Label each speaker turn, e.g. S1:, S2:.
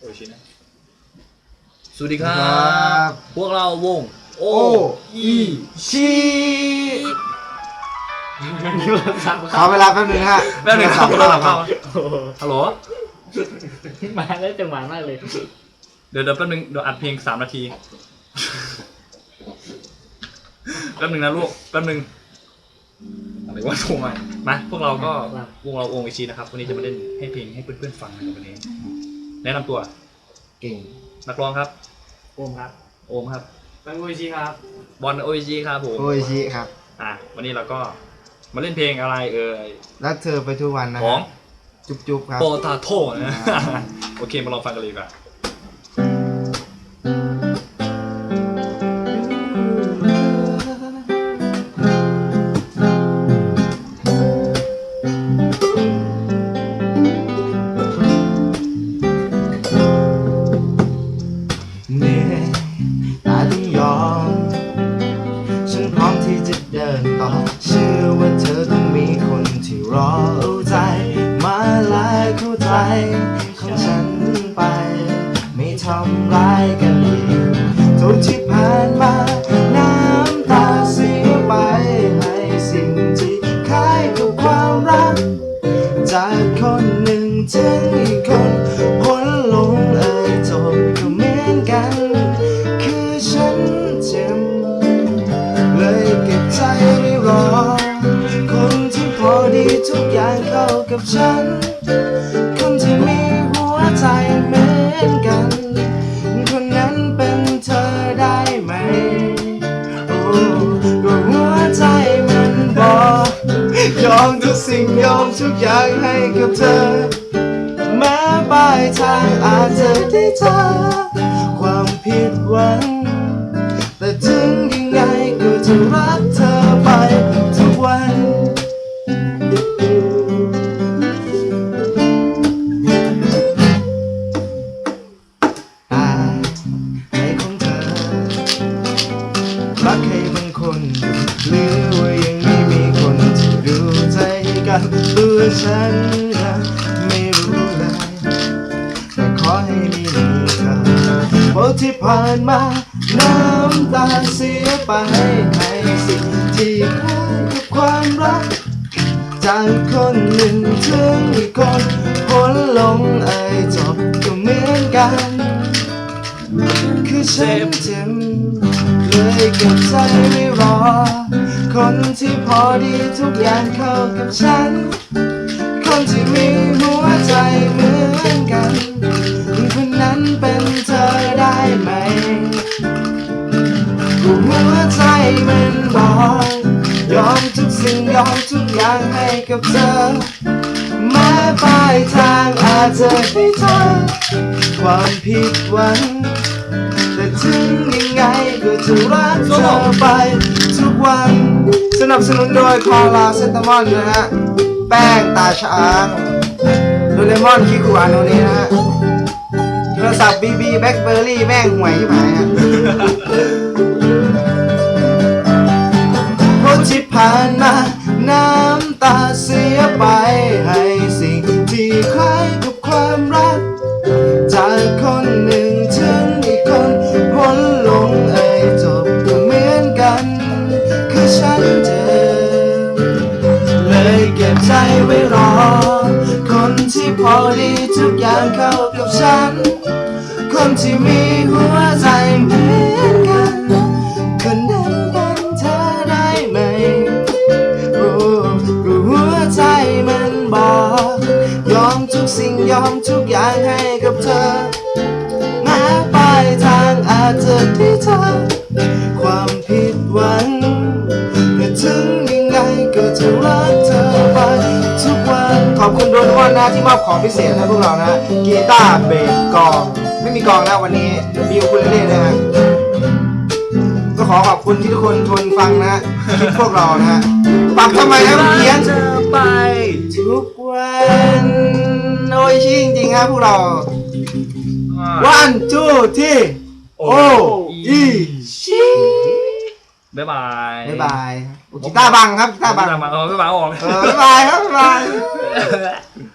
S1: โอชินะ สวัสดีครั
S2: ครับ บ
S1: พวกเราวง โอ
S2: โออีชีขอเวลาแป๊บนึงฮะ
S1: แป๊บหนึงครับ
S2: ขอ
S1: เรา
S2: เวลา
S1: เข้าฮัลโหล
S3: มาได้จังหวะมากเลย
S1: เดี๋ยวเดี๋ยวแป๊บนึงเดี๋ยวอัดเพลงสามนาที แป๊บนึงนะลูก แป๊บนึงอะไรวะโทรมามาพวกเราก็วงเราวงไอชีนะครับ วันนี้จะมาเล่นให้เพลงให้เพื่อนๆฟังนะครับวันนี้ แนะนำตัว
S2: เก่ง
S1: นักร้องครับ
S3: โอมครับ
S1: โอมครับ
S3: บังกุชิครับ
S1: บอลโอชีครับผม
S2: โออิชิครับ
S1: อะ วันนี้เราก็มาเล่นเพลงอะไรเอ่ย
S2: รักเธอไปทุกวันนะ
S1: ของ
S2: จุ๊บจุ๊บครับ
S1: โปตาโตนะ โอเค มาลองฟังกันเลยดีกว่า
S2: กับฉัน คนที่มีหัวใจเหมือนกัน คนนั้นเป็นเธอได้ไหม โอ้ก็หัวใจมันบอกยอมทุกสิ่งยอมทุกอย่างให้กับเธอ แม้ปลายทางอาจจะได้เจอความผิดหวัง รักใครบางคนหรือว่ายังไม่มีคนที่ดูใจกันตัวฉันนะไม่รู้เลยแต่ขอให้มีเธอเพราะที่ผ่านมาน้ำตาเสียไปให้สิ่งที่คล้ายกับความรัก จากคนหนึ่งถึงอีกคนพ้นลงเอยจบก็เหมือนกัน คือฉันเจ็บ เลยเก็บใจไม่รอ คนที่พอดีทุกอย่างเข้ากับฉัน คนที่มีหัวใจเหมือนกันคนนั้นเป็นเธอได้ไหมหัวใจมันบอกยอมทุกสิ่งยอมทุกอย่างให้กับเธอแม้ปลายทางอาจจะได้เจอความผิดหวังแต่ถึงยังไงก็จะรัก เธอไปทุกวัน สนับสนุนโดยคอลาเซตามอนนะฮะ แป้งตาช้างโดเรมอนคิคุอาโนนี้นะฮะ โทรศัพท์บีบีแบล็คเบอร์รี่แม่งห่วยที่หมายฮะ พอดีทุกอย่างเข้ากับฉัน คนที่มีหัวใจเหมือนกัน คนนั้นเป็นเธอได้ไหมโอ้หัวใจมันบอก ยอมทุกสิ่งยอมทุกอย่างให้กับเธอ ขอบคุณโดนวันนะที่มอบของพิเศษให้พวกเรานะ กีตาร์เบสกลอง ไม่มีกลองแล้ววันนี้มีอุคุเลเล่นะฮะก็ขอขอบคุณที่ทุกคนทนฟังนะฮะคลิปพวกเรานะฮะปรับทำไมนะเพี้ยน
S1: เธอไป
S2: ทุกวันโอ้ยชิจริงๆครับพวกเรา one two three โออีชิ
S1: บ๊ายบาย
S2: บ๊ายบายโอ้ กีตาร์บังครับกีตาร์บัง
S1: บ๊ายบายเออบ๊ายบายออก
S2: เออบ๊ายบายครับบ๊ายบาย